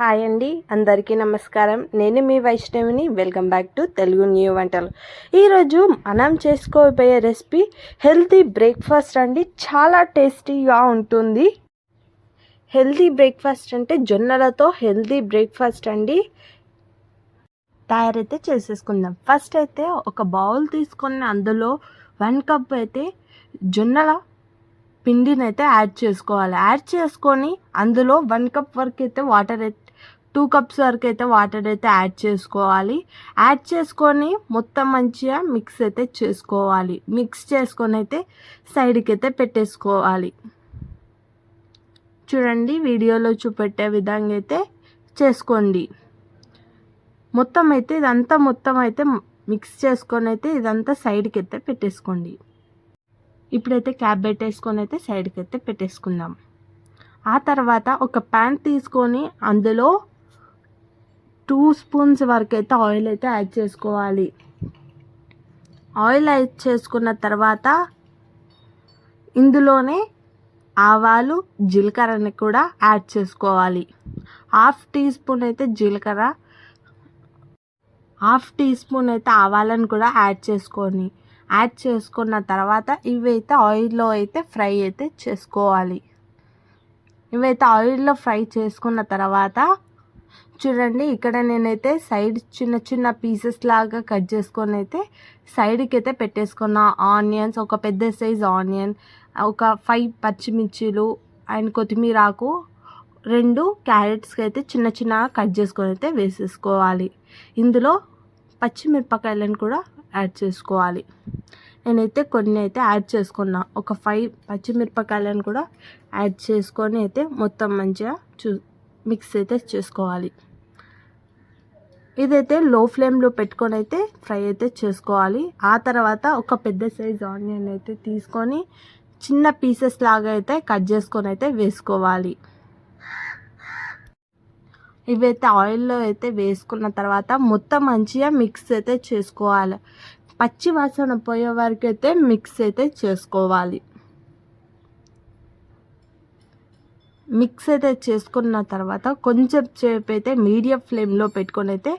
Hi అండి అందరికీ నమస్కారం. నేను మీ వైష్ణవిని welcome back to Telugu new వంటలు. ఈరోజు మనం చేసుకోబోయే రెసిపీ హెల్తీ బ్రేక్ఫాస్ట్ అండి. చాలా టేస్టీగా ఉంటుంది. హెల్తీ బ్రేక్ఫాస్ట్ అంటే జొన్నలతో హెల్తీ బ్రేక్ఫాస్ట్ అండి. తయారైతే చేసేసుకుందాం. ఫస్ట్ అయితే ఒక బౌల్ తీసుకొని అందులో వన్ కప్ అయితే జొన్నల పిండిని అయితే యాడ్ చేసుకోవాలి. యాడ్ చేసుకొని అందులో వన్ కప్ వరకు అయితే వాటర్ అయితే టూ కప్స్ వరకు అయితే వాటర్ అయితే యాడ్ చేసుకోవాలి. యాడ్ చేసుకొని మొత్తం మంచిగా మిక్స్ అయితే చేసుకోవాలి. మిక్స్ చేసుకొని అయితే సైడ్కి అయితే పెట్టేసుకోవాలి. చూడండి వీడియోలో చూపెట్టే విధంగా అయితే చేసుకోండి. మొత్తం అయితే ఇదంతా మొత్తం అయితే మిక్స్ చేసుకొని అయితే ఇదంతా సైడ్కి అయితే పెట్టేసుకోండి. ఇప్పుడైతే క్యాప్ పెట్టేసుకొని అయితే సైడ్కి అయితే పెట్టేసుకుందాం. ఆ తర్వాత ఒక ప్యాన్ తీసుకొని అందులో టూ స్పూన్స్ వరకు అయితే ఆయిల్ అయితే యాడ్ చేసుకోవాలి. ఆయిల్ యాడ్ చేసుకున్న తర్వాత ఇందులోనే ఆవాలు జీలకర్రని కూడా యాడ్ చేసుకోవాలి. హాఫ్ టీ స్పూన్ అయితే జీలకర్ర హాఫ్ టీ స్పూన్ అయితే ఆవాలను కూడా యాడ్ చేసుకొని యాడ్ చేసుకున్న తర్వాత ఇవైతే ఆయిల్లో అయితే ఫ్రై అయితే చేసుకోవాలి. ఇవైతే ఆయిల్లో ఫ్రై చేసుకున్న తర్వాత చూడండి ఇక్కడ నేనైతే సైడ్ చిన్న చిన్న పీసెస్ లాగా కట్ చేసుకొని అయితే సైడ్కి అయితే పెట్టేసుకున్న. ఆనియన్స్ ఒక పెద్ద సైజ్ ఆనియన్ ఒక ఫైవ్ పచ్చిమిర్చీలు అండ్ కొత్తిమీర ఆకు రెండు క్యారెట్స్కి అయితే చిన్న చిన్నగా కట్ చేసుకొని అయితే వేసేసుకోవాలి. ఇందులో పచ్చిమిరపకాయలను కూడా యాడ్ చేసుకోవాలి. నేనైతే కొన్ని అయితే యాడ్ చేసుకున్నా. ఒక ఫైవ్ పచ్చిమిరపకాయలను కూడా యాడ్ చేసుకొని అయితే మొత్తం మంచిగా చూ మిక్స్ అయితే చేసుకోవాలి. ఇదైతే లో ఫ్లేమ్లో పెట్టుకొని అయితే ఫ్రై అయితే చేసుకోవాలి. ఆ తర్వాత ఒక పెద్ద సైజ్ ఆనియన్ అయితే తీసుకొని చిన్న పీసెస్ లాగా అయితే కట్ చేసుకొని అయితే వేసుకోవాలి. ఇవైతే ఆయిల్లో అయితే వేసుకున్న తర్వాత మొత్తం మంచిగా మిక్స్ అయితే చేసుకోవాలి. పచ్చి వాసన పోయే వరకు అయితే మిక్స్ అయితే చేసుకోవాలి. మిక్స్ అయితే చేసుకున్న తర్వాత కొంచెం సేపు అయితే మీడియం ఫ్లేమ్లో పెట్టుకొని అయితే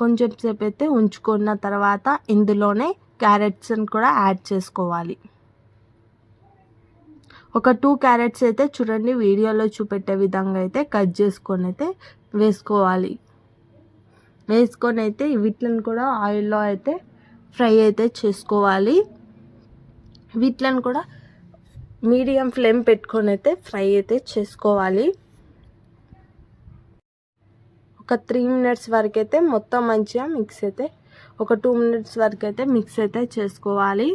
కొంచెం సేపు అయితే ఉంచుకున్న తర్వాత ఇందులోనే క్యారెట్స్ని కూడా యాడ్ చేసుకోవాలి. ఒక టూ క్యారెట్స్ అయితే చూడండి వీడియోలో చూపెట్టే విధంగా అయితే కట్ చేసుకొని అయితే వేసుకోవాలి. వేసుకొని అయితే వీటిని కూడా ఆయిల్లో అయితే ఫ్రై అయితే చేసుకోవాలి. వీటిని కూడా మీడియం ఫ్లేమ్ పెట్టుకొని అయితే ఫ్రై అయితే చేసుకోవాలి. ఒక త్రీ మినిట్స్ వరకు అయితే మొత్తం మంచిగా మిక్స్ అయితే ఒక టూ మినిట్స్ వరకు అయితే మిక్స్ అయితే చేసుకోవాలి.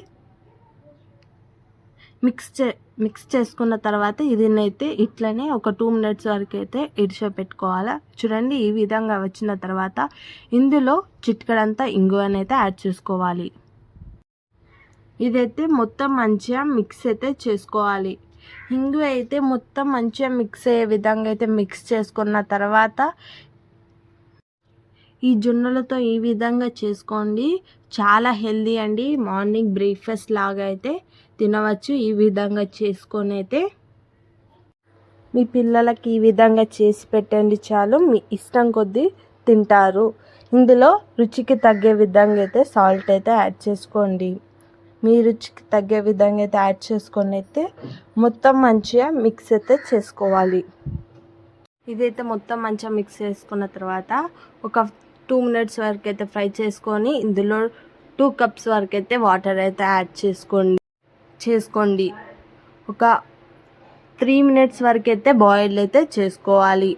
మిక్స్ చే మిక్స్ చేసుకున్న తర్వాత ఇదినైతే ఇట్లనే ఒక టూ మినిట్స్ వరకు అయితే ఇడిచో పెట్టుకోవాలి చూడండి ఈ విధంగా వచ్చిన తర్వాత ఇందులో చిట్కడంతా ఇంగువనైతే యాడ్ చేసుకోవాలి. ఇదైతే మొత్తం మంచిగా మిక్స్ అయితే చేసుకోవాలి. ఇంగు అయితే మొత్తం మంచిగా మిక్స్ అయ్యే విధంగా అయితే మిక్స్ చేసుకున్న తర్వాత ఈ జొన్నలతో ఈ విధంగా చేసుకోండి. చాలా హెల్దీ అండి. మార్నింగ్ బ్రేక్ఫాస్ట్ లాగా అయితే తినవచ్చు. ఈ విధంగా చేసుకొని అయితే మీ పిల్లలకి ఈ విధంగా చేసి పెట్టండి చాలు. మీ ఇష్టం కొద్దీ తింటారు. ఇందులో రుచికి తగ్గే విధంగా అయితే సాల్ట్ అయితే యాడ్ చేసుకోండి. మీ రుచికి తగ్గే విధంగా అయితే యాడ్ చేసుకొని అయితే మొత్తం మంచిగా మిక్స్ అయితే చేసుకోవాలి. ఇదైతే మొత్తం మంచిగా మిక్స్ చేసుకున్న తర్వాత ఒక టూ మినిట్స్ వరకు అయితే ఫ్రై చేసుకొని ఇందులో టూ కప్స్ వరకు అయితే వాటర్ అయితే యాడ్ చేసుకోండి. చేసుకోండి. ఒక త్రీ మినిట్స్ వరకు అయితే బాయిల్ అయితే చేసుకోవాలి.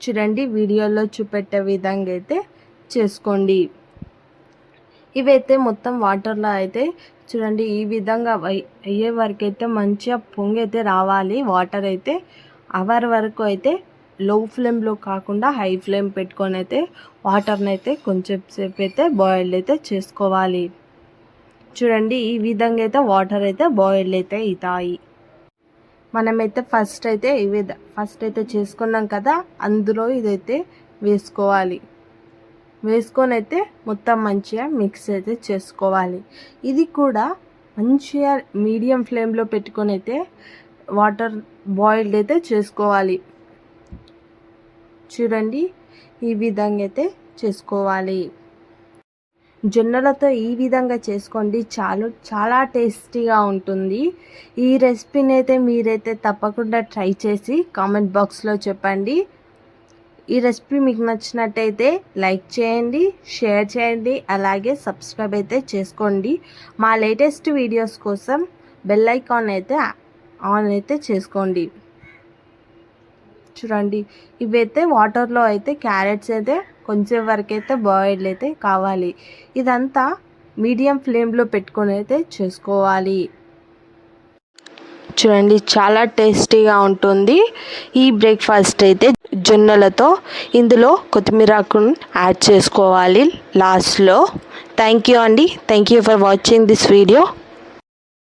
చూడండి వీడియోలో చూపెట్టే విధంగా అయితే చేసుకోండి. ఇవైతే మొత్తం వాటర్లో అయితే చూడండి ఈ విధంగా అయ్యే వరకు అయితే మంచిగా పొంగి అయితే రావాలి. వాటర్ అయితే అవర్ వరకు అయితే లో ఫ్లేమ్లో కాకుండా హై ఫ్లేమ్ పెట్టుకొని అయితే వాటర్ని అయితే కొంచెం సేపు అయితే బాయిల్ అయితే చేసుకోవాలి. చూడండి ఈ విధంగా అయితే వాటర్ అయితే బాయిల్ అయితే అవుతాయి. మనమైతే ఫస్ట్ అయితే ఈ విధ ఫస్ట్ అయితే చేసుకున్నాం కదా అందులో ఇదైతే వేసుకోవాలి. వేసుకొని అయితే మొత్తం మంచిగా మిక్స్ అయితే చేసుకోవాలి. ఇది కూడా మంచిగా మీడియం ఫ్లేమ్లో పెట్టుకొని అయితే వాటర్ బాయిల్డ్ అయితే చేసుకోవాలి. చూడండి ఈ విధంగా అయితే చేసుకోవాలి. జొన్నలతో ఈ విధంగా చేసుకోండి చాలు చాలా టేస్టీగా ఉంటుంది. ఈ రెసిపీని అయితే మీరైతే తప్పకుండా ట్రై చేసి కామెంట్ బాక్స్లో చెప్పండి. ఈ రెసిపీ మీకు నచ్చినట్టయితే లైక్ చేయండి షేర్ చేయండి అలాగే సబ్స్క్రైబ్ అయితే చేసుకోండి. మా లేటెస్ట్ వీడియోస్ కోసం బెల్ ఐకాన్ అయితే ఆన్ అయితే చేసుకోండి. చూడండి ఇవైతే వాటర్లో అయితే క్యారెట్స్ అయితే కొంచెం వరకు అయితే బాయిల్డ్ అయితే కావాలి. ఇదంతా మీడియం ఫ్లేమ్లో పెట్టుకొని అయితే చేసుకోవాలి. చూడండి చాలా టేస్టీగా ఉంటుంది. ఈ బ్రేక్ఫాస్ట్ అయితే జొన్నలతో ఇందులో కొత్తిమీరాకును యాడ్ చేసుకోవాలి లాస్ట్లో. థ్యాంక్ యూ అండి. Thank you for watching this video